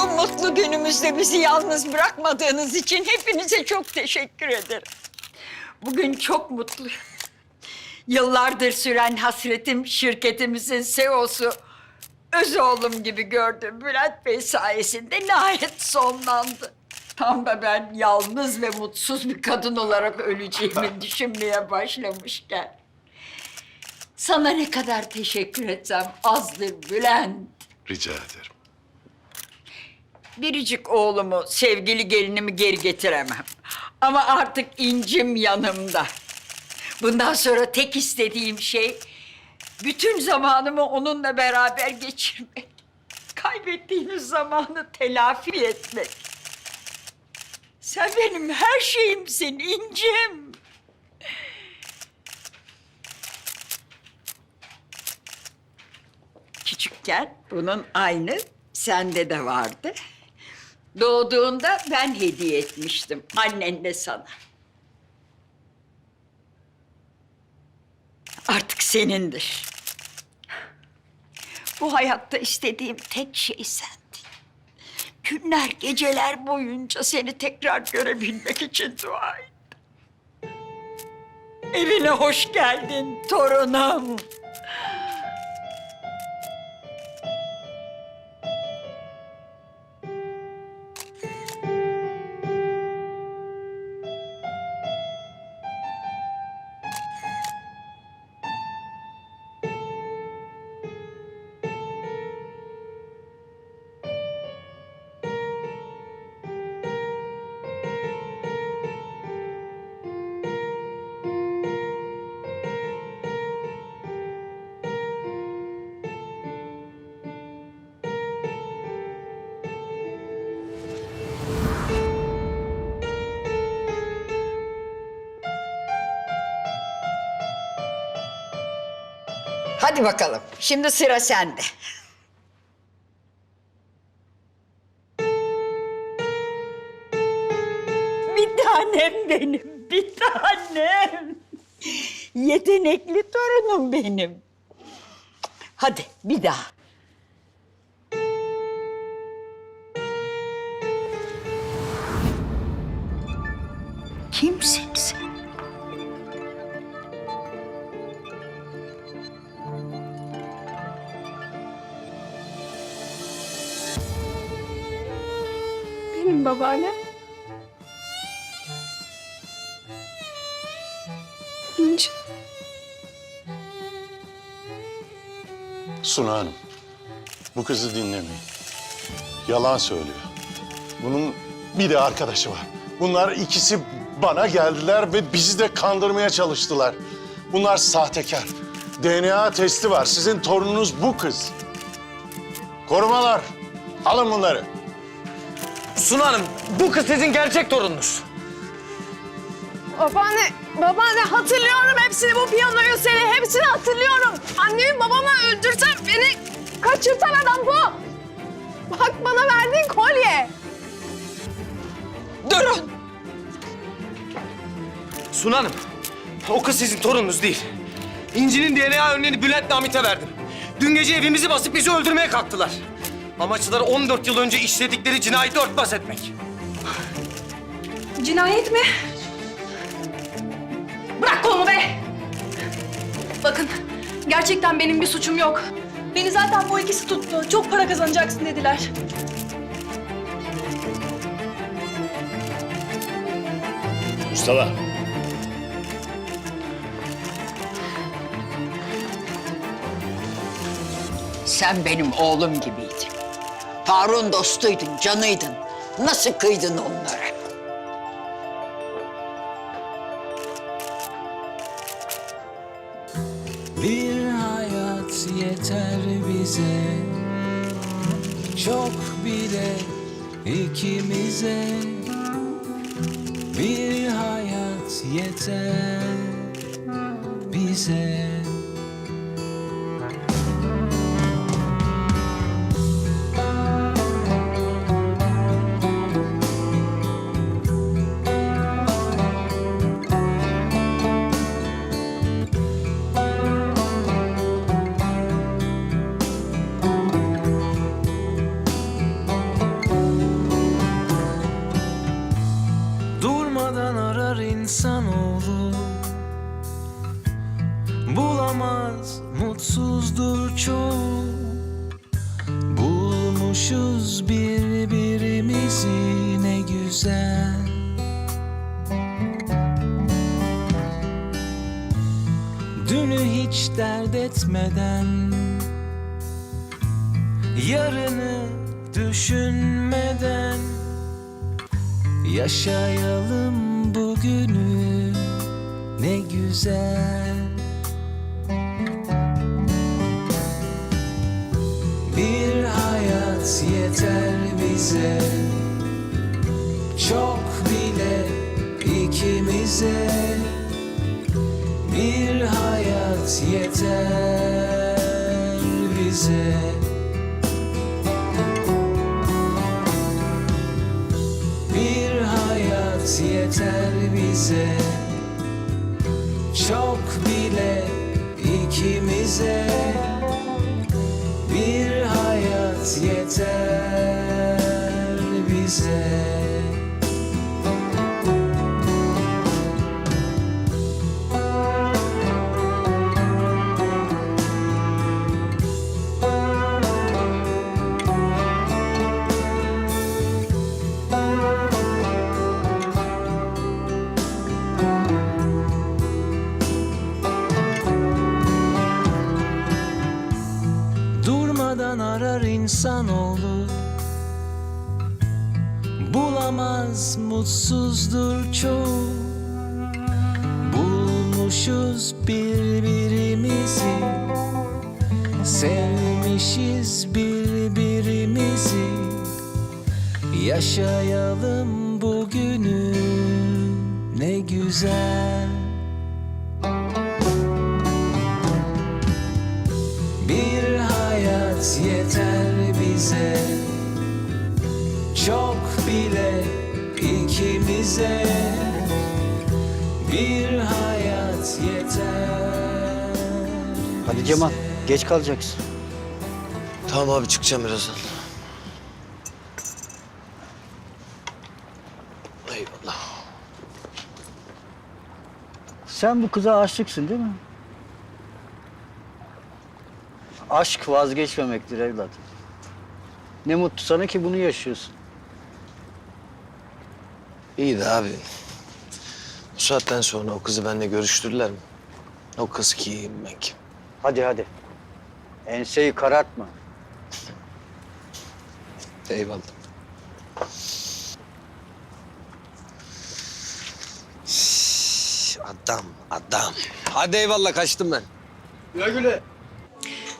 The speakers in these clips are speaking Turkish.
Bu mutlu günümüzde bizi yalnız bırakmadığınız için hepinize çok teşekkür ederim. Bugün çok mutluyum. Yıllardır süren hasretim şirketimizin CEO'su öz oğlum gibi gördüm. Bülent Bey sayesinde nihayet sonlandı. Tam da ben yalnız ve mutsuz bir kadın olarak öleceğimi düşünmeye başlamışken. Sana ne kadar teşekkür etsem azdır Bülent. Rica ederim. Biricik oğlumu, sevgili gelinimi geri getiremem. Ama artık incim yanımda. Bundan sonra tek istediğim şey... ...bütün zamanımı onunla beraber geçirmek. Kaybettiğimiz zamanı telafi etmek. Sen benim her şeyimsin incim. Küçükken bunun aynı sende de vardı. Doğduğunda ben hediye etmiştim annenle sana. Artık senindir. Bu hayatta istediğim tek şey sendin. Günler, geceler boyunca seni tekrar görebilmek için dua ettim. Evine hoş geldin torunum. Hadi bakalım. Şimdi sıra sende. Bir tanem benim, bir tanem. Yetenekli torunum benim. Hadi bir daha. Kimsin sen? Benim babaannem. İnci. Suna Hanım, bu kızı dinlemeyin. Yalan söylüyor. Bunun bir de arkadaşı var. Bunlar ikisi bana geldiler ve bizi de kandırmaya çalıştılar. Bunlar sahtekar. DNA testi var. Sizin torununuz bu kız. Korumalar, alın bunları. Suna Hanım, bu kız sizin gerçek torununuz. Babaanne, babaanne hatırlıyorum hepsini bu piyanoyu seni hepsini hatırlıyorum. Annemi babamı öldürsen beni kaçırtan adam bu. Bak bana verdiğin kolye. Durun. Suna Hanım, o kız sizin torununuz değil. İnci'nin DNA örneğini Bülent Namit'e verdim. Dün gece evimizi basıp bizi öldürmeye kalktılar. Amaçları 14 yıl önce işledikleri cinayeti örtbas etmek. Cinayet mi? Bırak kolumu be! Bakın, gerçekten benim bir suçum yok. Beni zaten bu ikisi tuttu. Çok para kazanacaksın dediler. Mustafa. Sen benim oğlum gibiydin. Faruk'un dostuydun, canıydın. Nasıl kıydın onlara? Bir hayat yeter bize Çok bile ikimize Bir hayat yeter bize Bulmuşuz birbirimizi ne güzel. Dünü hiç dert etmeden Yarını düşünmeden Yaşayalım bugünü ne güzel hayat yeter bize. Çok bile ikimize. Bir hayat yeter bize. Bir hayat yeter bize. Çok bile ikimize. Bir yeter bize Yaşayalım bugünü ne güzel Bir hayat yeter bize Çok bile ikimize Bir hayat yeter Hadi Cemal, geç kalacaksın. Tamam abi çıkacağım birazdan. Sen bu kıza aşıksın değil mi? Aşk vazgeçmemektir evlat. Ne mutlu sana ki bunu yaşıyorsun. İyi de abi. Bu saatten sonra o kızı benimle görüştürdüler mi? O kız kim ben kim? Hadi hadi. Enseyi karartma. Eyvallah. Adam, adam. Hadi eyvallah kaçtım ben.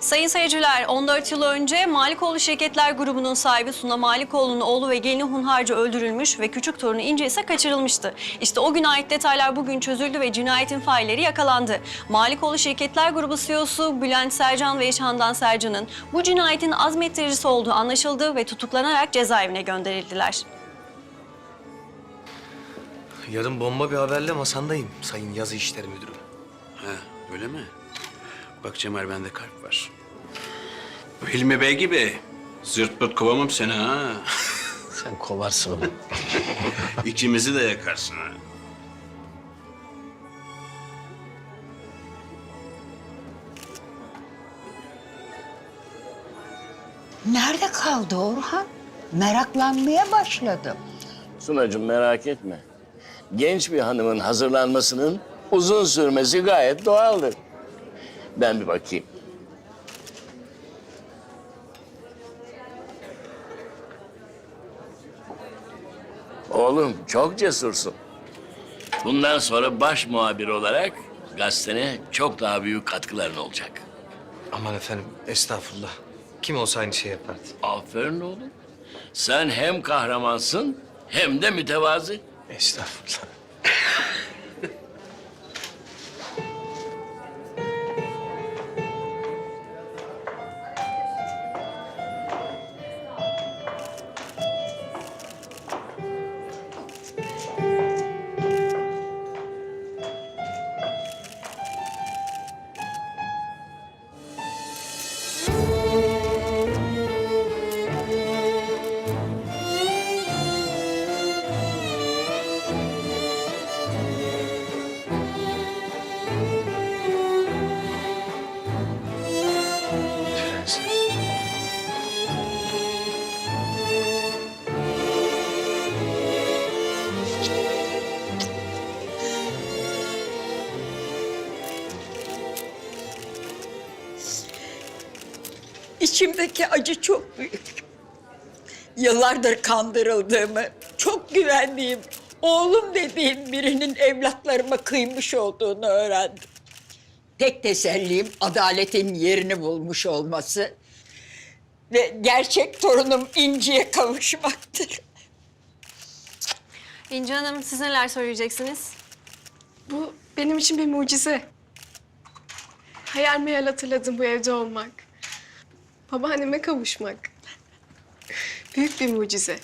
Sayın seyirciler, 14 yıl önce Malikoğlu Şirketler Grubu'nun sahibi Suna Malikoğlu'nun oğlu ve gelini hunharca öldürülmüş ve küçük torunu İnce ise kaçırılmıştı. İşte o güne ait detaylar bugün çözüldü ve cinayetin failleri yakalandı. Malikoğlu Şirketler Grubu CEO'su Bülent Sercan ve eşi Handan Sercan'ın bu cinayetin azmettiricisi olduğu anlaşıldı ve tutuklanarak cezaevine gönderildiler. Yarın bomba bir haberle masandayım Sayın Yazı İşleri Müdürü. Ha, öyle mi? Bak Cemal bende kalp var. Hilmi Bey gibi zırt pırt kovamam seni ha. Sen kovarsın onu. İkimizi de yakarsın ha. Nerede kaldı Orhan? Meraklanmaya başladım. Sunacığım merak etme. Genç bir hanımın hazırlanmasının uzun sürmesi gayet doğaldır. Ben bir bakayım. Oğlum çok cesursun. Bundan sonra baş muhabir olarak gazetene çok daha büyük katkıların olacak. Aman efendim estağfurullah. Kim olsa aynı şey yapardı. Aferin oğlum. Sen hem kahramansın hem de mütevazı. Estağfurullah. İçimdeki acı çok büyük. Yıllardır kandırıldığımı, çok güvendiğim, oğlum dediğim birinin evlatlarıma kıymış olduğunu öğrendim. Tek tesellim adaletin yerini bulmuş olması ve gerçek torunum İnci'ye kavuşmaktır. İnci Hanım siz neler söyleyeceksiniz? Bu benim için bir mucize. Hayal meyal hatırladım bu evde olmak. Babaanneme kavuşmak. Büyük bir mucize.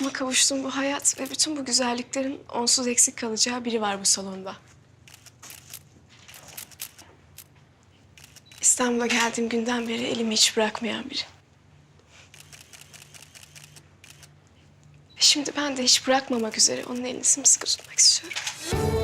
Ama kavuştuğum bu hayat ve bütün bu güzelliklerin onsuz eksik kalacağı biri var bu salonda. İstanbul'a geldiğim günden beri elimi hiç bırakmayan biri. Şimdi ben de hiç bırakmamak üzere onun elini sımsıkı tutmak istiyorum.